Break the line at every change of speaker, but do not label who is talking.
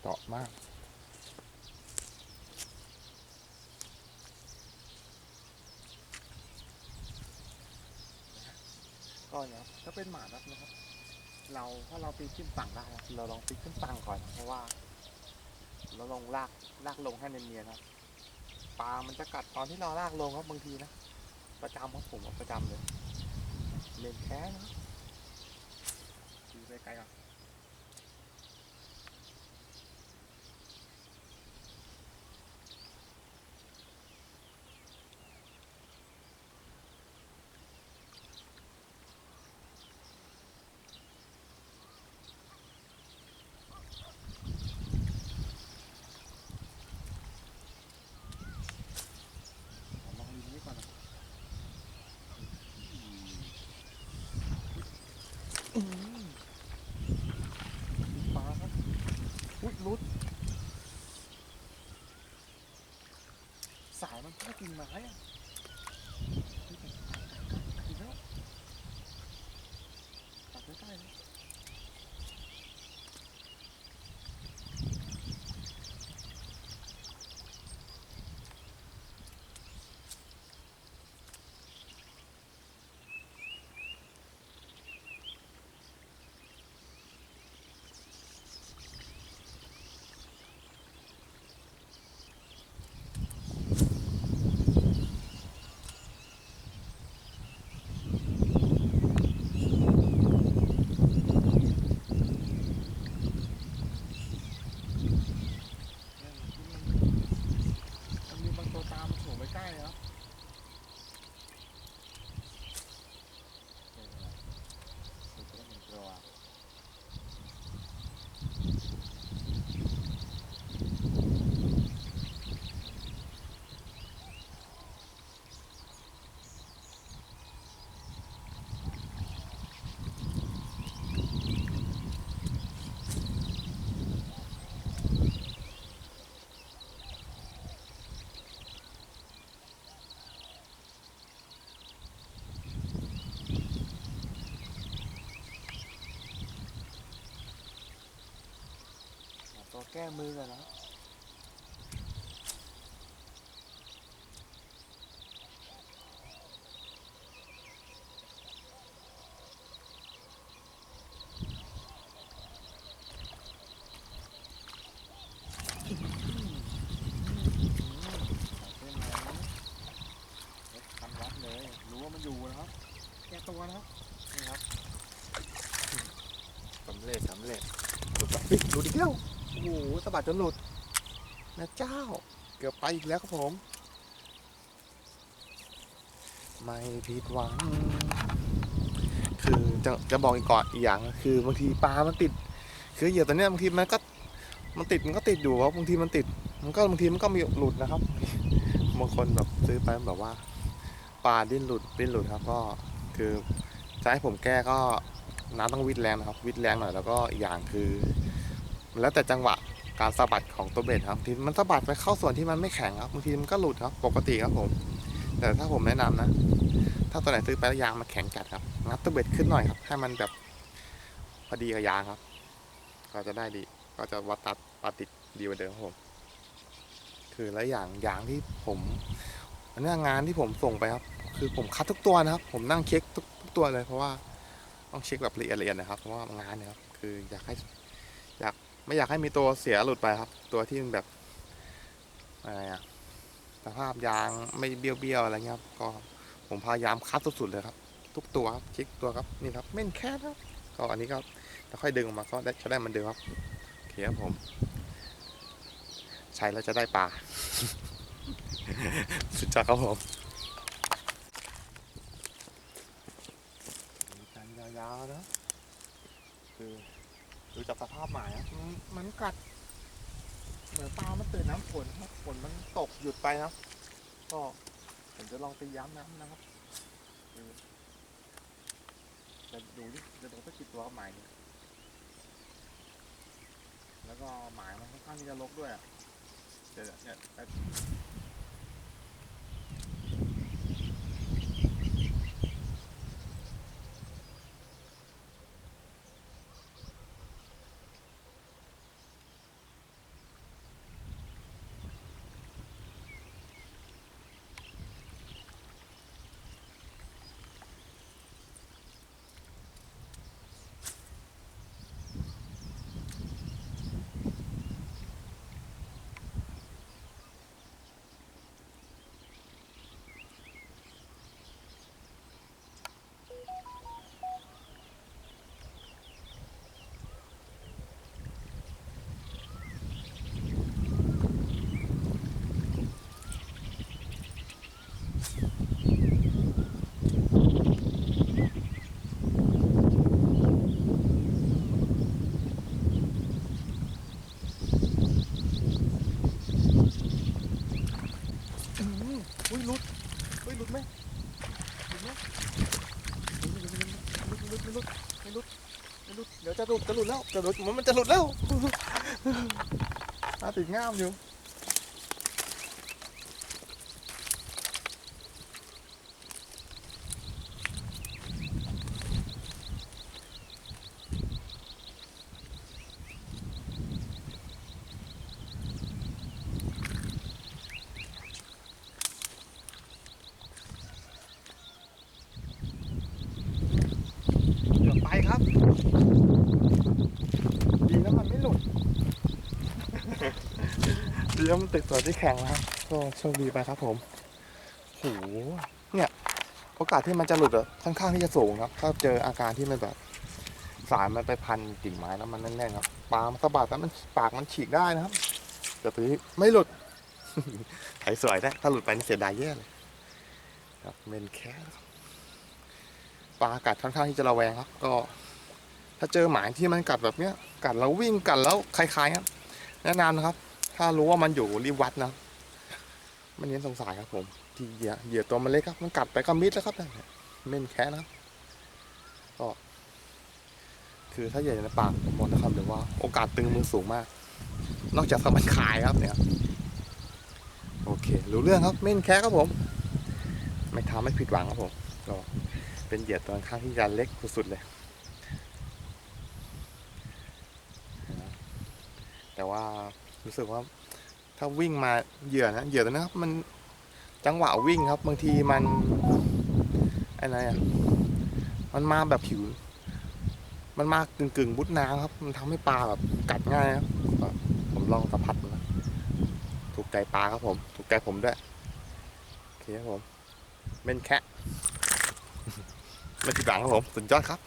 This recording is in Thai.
เจาะมากก็เนี่ยถ้าเป็นหมานัดนะครับ เราถ้าเราปีนขึ้นฝั่งได้เราลองปีนขึ้นฝั่งก่อนเพราะว่า เราลงลากลากลงให้เนียนๆครับปลามันจะกัดตอนที่เราลากลงครับบางทีนะประจำครับผมประจำเลยเล่นแค่นะดูไปไกลก่อน ผมลองดูนี้ก่อนนะอืม ปลาครับอุ้ยรุดสายมันแค่กินไม้อะอีกแล้วตัดใกล้ๆนะเนี่ยที่มันมันมีบางตัวตามมันโผล่ไปใกล้เลยครับเออสุดก็เหมือนตัว หาตัวแก้มือกันนะทำวัดเลย รู้ว่ามันอยู่นะครับ แก้ตัวนะครับ นี่ค รับสำเร็จสำเร็จหลุดอีกหลุดอีกแล้ว โอ้โหสะบัดจนหลุดนะเจ้า เกือบไปอีกแล้วครับผม ไม่ผิดหวัง คือจะจะบอกอีกก่อนอีกอย่างคือบางทีปลามันติด คือเหยื่อตัวเนี้ยบางทีมันก็มันติดมันก็ติดอยู่ครับบางทีมันติด มันก็บางทีมันก็มีหลุดนะครับบางคนแบบซื้อไปแบบว่าปลาดิ้นหลุดดิ้นหลุดครับ ก็คือจะให้ผมแก้ก็น้ำต้องวิดแรงนะครับ วิดแรงหน่อยแล้วก็อีกอย่างคือ แล้วแต่จังหวะการสะบัดของตัวเบ็ดครับทีมันสะบัดไปเข้าส่วนที่มันไม่แข็งครับบางทีมันก็หลุดครับ ปกติครับผม แต่ถ้าผมแนะนำนะ ถ้าตัวไหนซื้อไปแล้วยางมันแข็งจัดครับงัดตัวเบ็ดขึ้นหน่อยครับให้มันแบบพอดีกับยางครับ ก็จะได้ดี ก็จะวัดตัดปาติดดีกว่าเดิมครับผม คือแล้วอย่างยางที่ผมอันนี้งานที่ผมส่งไปครับ คือผมคัดทุกตัวนะครับ ผมนั่งเช็คทุกตัวเลยเพราะว่าต้องเช็คแบบละเอียดละเอียดนะครับ เพราะว่างานเนี่ยครับ คืออยากให้อยาก ไม่อยากให้มีตัวเสียหลุดไปครับ ตัวที่มันแบบอะไรอะสภาพยางไม่เบี้ยวๆอะไรเงี้ยครับก็ผมพยายามคัดสุดๆเลยครับ ทุกตัวครับช็คตัวครับนี่ครับเม่นแค่ครับก็อันนี้ก็แล้วค่อยดึงออกมาก็ได้จะได้มันเดิมครับโอเคครับผม ใช้แล้วจะได้ปลาสุดยอดครับผมยาวๆนะคือ ดูจากสภาพหมายนะมันมันกัด เหมือนปลามันตื่นน้ำฝนครับฝนมันตกหยุดไปนะครับ ก็ผมจะลองตีย้ำน้ำนะครับจะดูดิจะดูสักกี่ตัวหมายนี่ยแล้วก็หมายมันค่อนข้างที่จะลกด้วยอะเดี๋ยวเนี่ยแต่ ลุดไม่ลุดไม่ลุด เดี๋ยวจะหลุดจะหลุดแล้วจะหลุดมันจะหลุดแล้ว อาติดง่ามอยู่ เกือบไปครับ ดีนะมันไม่หลุด ดีแล้วมันติดตัวที่แข็งนะครับก็โชคดีไปครับผมโหเนี่ยโอกาสที่มันจะหลุดอะค่อนข้างที่จะสูงครับ ถ้าเจออาการที่มันแบบสายมันไปพันกิ่งไม้แล้วมันแน่นๆครับปลามันสะบัดแล้วมันปากมันฉีกได้นะครับแต่ตัวนี้ไม่หลุดไถสวยนะถ้าหลุดไปนี่เสียดายแย่เลยครับเมนแคสปลากัดค่อนข้างที่จะระแวงครับ ก็ ถ้าเจอหมายที่มันกัดแบบเนี้ย กัดแล้ววิ่งกัดแล้วคล้ายๆครับแนะนำนะครับ ถ้ารู้ว่ามันอยู่รีบวัดนะครับไม่เน้นสงสัยครับ ผมที่เหยื่อเหยื่อตัวมันเล็กครับ มันกัดไปก็มิดแล้วครับเนี่ยเม่นแค่นะก็คือถ้าเหยื่ออยู่ในปากผมบอกนะครับเลยว่าโอกาสตึงมือสูงมาก นอกจากสมันคายครับเนี่ย โอเค รู้เรื่องครับ เม่นแค่ครับผม ไม่ทำให้ผิดหวังครับผมก็เป็นเหยื่อตัวข้างที่จะเล็กสุดๆเลย แต่ว่า รู้สึกว่า ถ้าวิ่งมาเหยื่อนะเหยื่อตัวนะครับมันจังหวะวิ่งครับ บางทีมันอะไรอะมันมาแบบผิว มันมากึ่งกึ่งบุดน้ำครับ มันทำให้ปลาแบบกัดง่ายครับผมลองสัมผัสดูนะถูกใจปลาครับผม ถูกใจผมด้วยโอเคครับผมเป็นแค่ไม่ผิดหวังครับผมสุดยอดครับ